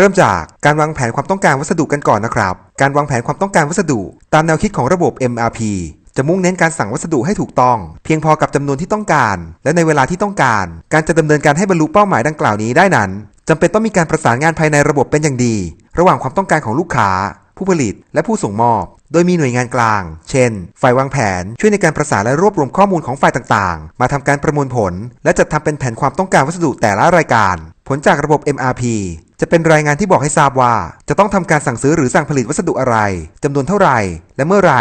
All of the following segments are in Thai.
เริ่มจากการวางแผนความต้องการวัสดุกันก่อนนะครับ การวางแผนความต้องการวัสดุ ตามแนวคิดของระบบ MRP จะมุ่งเน้นการสั่งวัสดุให้ถูกต้อง เพียงพอกับจำนวนที่ต้องการ และในเวลาที่ต้องการ การจะดำเนินการให้บรรลุเป้าหมายดังกล่าวนี้ได้นั้นจำเป็นต้องมีการประสานงานภายในระบบเป็นอย่างดี ระหว่างความต้องการของลูกค้า ผู้ผลิต และผู้ส่งมอบ โดยมีหน่วยงานกลาง เช่น ฝ่ายวางแผน ช่วยในการประสานและรวบรวมข้อมูลของฝ่ายต่างๆ มาทำการประมวลผล และจัดทำเป็นแผนความต้องการวัสดุแต่ละรายการ ผลจากระบบ MRP จะเป็นรายงานที่บอกให้ทราบว่า จะต้องทำการสั่งซื้อหรือสั่งผลิตวัสดุอะไรจำนวนเท่าไหร่ และเมื่อไร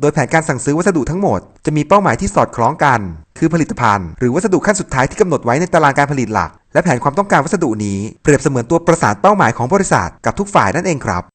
โดยแผนการสั่งซื้อวัสดุทั้งหมด จะมีเป้าหมายที่สอดคล้องกัน คือผลิตภัณฑ์หรือวัสดุขั้นสุดท้ายที่กำหนดไว้ในตารางการผลิตหลัก และแผนความต้องการวัสดุนี้เปรียบเสมือนตัวประสานเป้าหมายของบริษัทกับทุกฝ่ายนั่นเองครับ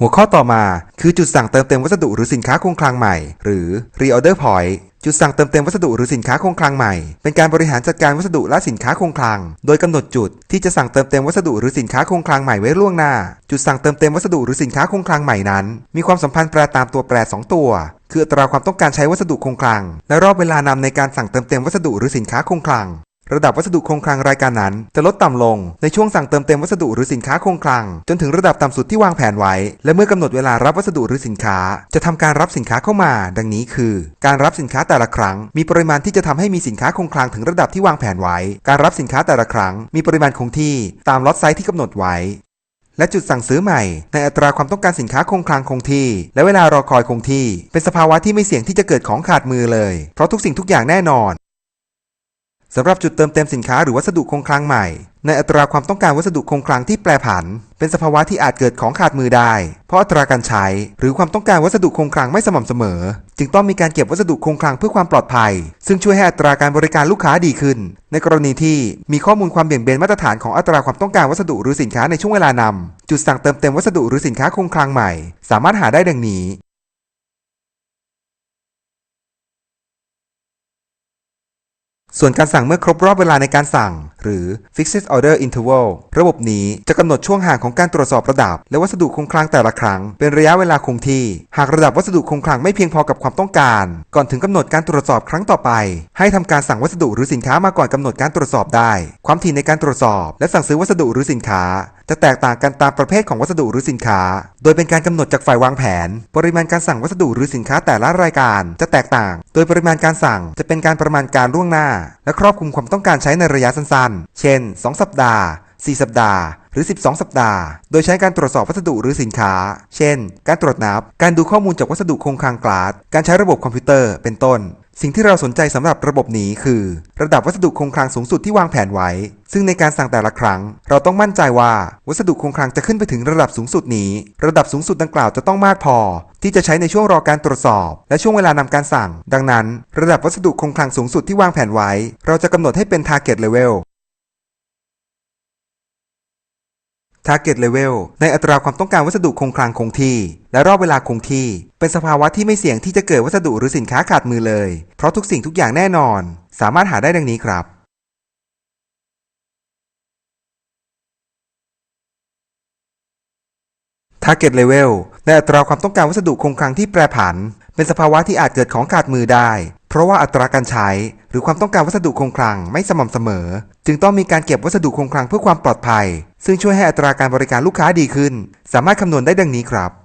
หัวข้อต่อมาคือจุดสั่งเติมเต็มวัสดุหรือสินค้าคงคลังใหม่ หรือ reorder point จุดสั่งเติมเต็มวัสดุหรือสินค้าคงคลังใหม่ เป็นการบริหารจัดการวัสดุและสินค้าคงคลัง โดยกำหนดจุดที่จะสั่งเติมเต็มวัสดุหรือสินค้าคงคลังใหม่ไว้ล่วงหน้า จุดสั่งเติมเต็มวัสดุหรือสินค้าคงคลังใหม่นั้น มีความสัมพันธ์แปรตามตัวแปร 2 ตัว คืออัตราความต้องการใช้วัสดุคงคลัง และรอบเวลานำในการสั่งเติมเต็มวัสดุหรือสินค้าคงคลัง ระดับวัสดุคงคลังรายการนั้น จะลดต่ำลงในช่วงสั่งเติมเต็มวัสดุหรือสินค้าคงคลัง จนถึงระดับต่ำสุดที่วางแผนไว้ และเมื่อกำหนดเวลารับวัสดุหรือสินค้า จะทำการรับสินค้าเข้ามา ดังนี้คือ การรับสินค้าแต่ละครั้ง มีปริมาณที่จะทำให้มีสินค้าคงคลังถึงระดับที่วางแผนไว้ การรับสินค้าแต่ละครั้ง มีปริมาณคงที่ตามล็อตไซส์ที่กำหนดไว้ และจุดสั่งซื้อใหม่ ในอัตราความต้องการสินค้าคงคลังคงที่ และเวลารอคอยคงที่ เป็นสภาวะที่ไม่เสี่ยงที่จะเกิดของขาดมือเลย เพราะทุกสิ่งทุกอย่างแน่นอน สำหรับจุดเติมเต็มสินค้าหรือวัสดุคงคลังใหม่ ในอัตราความต้องการวัสดุคงคลังที่แปรผัน เป็นสภาวะที่อาจเกิดของขาดมือได้ เพราะอัตราการใช้ หรือความต้องการวัสดุคงคลังไม่สม่ำเสมอ จึงต้องมีการเก็บวัสดุคงคลังเพื่อความปลอดภัย ซึ่งช่วยให้อัตราการบริการลูกค้าดีขึ้น ในกรณีที่มีข้อมูลความเบี่ยงเบนมาตรฐานของอัตราความต้องการวัสดุหรือสินค้าในช่วงเวลานำจุดสั่งเติมเต็มวัสดุหรือสินค้าคงคลังใหม่ สามารถหาได้ดังนี้ ส่วนการสั่งเมื่อครบรอบเวลาในการสั่ง หรือ fixed order interval ระบบนี้จะกำหนดช่วงห่างของการตรวจสอบระดับ และวัสดุคงคลังแต่ละครั้ง เป็นระยะเวลาคงที่ หากระดับวัสดุคงคลังไม่เพียงพอกับความต้องการ ก่อนถึงกำหนดการตรวจสอบครั้งต่อไป ให้ทำการสั่งวัสดุหรือสินค้ามาก่อนกำหนดการตรวจสอบได้ ความถี่ในการตรวจสอบ และสั่งซื้อวัสดุหรือสินค้า จะแตกต่างกันตามประเภทของวัสดุหรือสินค้า โดยเป็นการกำหนดจากฝ่ายวางแผน ปริมาณการสั่งวัสดุหรือสินค้าแต่ละรายการ จะแตกต่าง โดยปริมาณการสั่งจะเป็นการประมาณการล่วงหน้า และครอบคลุมความต้องการใช้ในระยะสั้นๆ เช่น 2 สัปดาห์ 4 สัปดาห์หรือ 12 สัปดาห์ โดยใช้การตรวจสอบวัสดุหรือสินค้า เช่น การตรวจนับ การดูข้อมูลจากวัสดุคงคลังกลาสการใช้ระบบคอมพิวเตอร์ เป็นต้น สิ่งที่เราสนใจสำหรับระบบนี้คือ ระดับวัสดุคงคลังสูงสุดที่วางแผนไว้ ซึ่งในการสั่งแต่ละครั้ง เราต้องมั่นใจว่าวัสดุคงคลังจะขึ้นไปถึงระดับสูงสุดนี้ ระดับสูงสุดดังกล่าวจะต้องมากพอ ที่จะใช้ในช่วงรอการตรวจสอบ และช่วงเวลานำการสั่ง ดังนั้น ระดับวัสดุคงคลังสูงสุดที่วางแผนไว้ เราจะกำหนดให้เป็น target level target level ในอัตราความต้องการวัสดุคงคลังคงที่ และรอบเวลาคงที่ เป็นสภาวะที่ไม่เสี่ยงที่จะเกิดวัสดุหรือสินค้าขาดมือเลย เพราะทุกสิ่งทุกอย่างแน่นอน สามารถหาได้ดังนี้ครับ target level ในอัตราความต้องการวัสดุคงคลังที่แปรผัน เป็นสภาวะที่อาจเกิดของขาดมือได้ เพราะว่าอัตราการใช้ หรือความต้องการวัสดุคงคลังไม่สม่ำเสมอ จึงต้องมีการเก็บวัสดุคงคลังเพื่อความปลอดภัย ซึ่งช่วยให้อัตราการบริการลูกค้าดีขึ้น สามารถคำนวณได้ดังนี้ครับ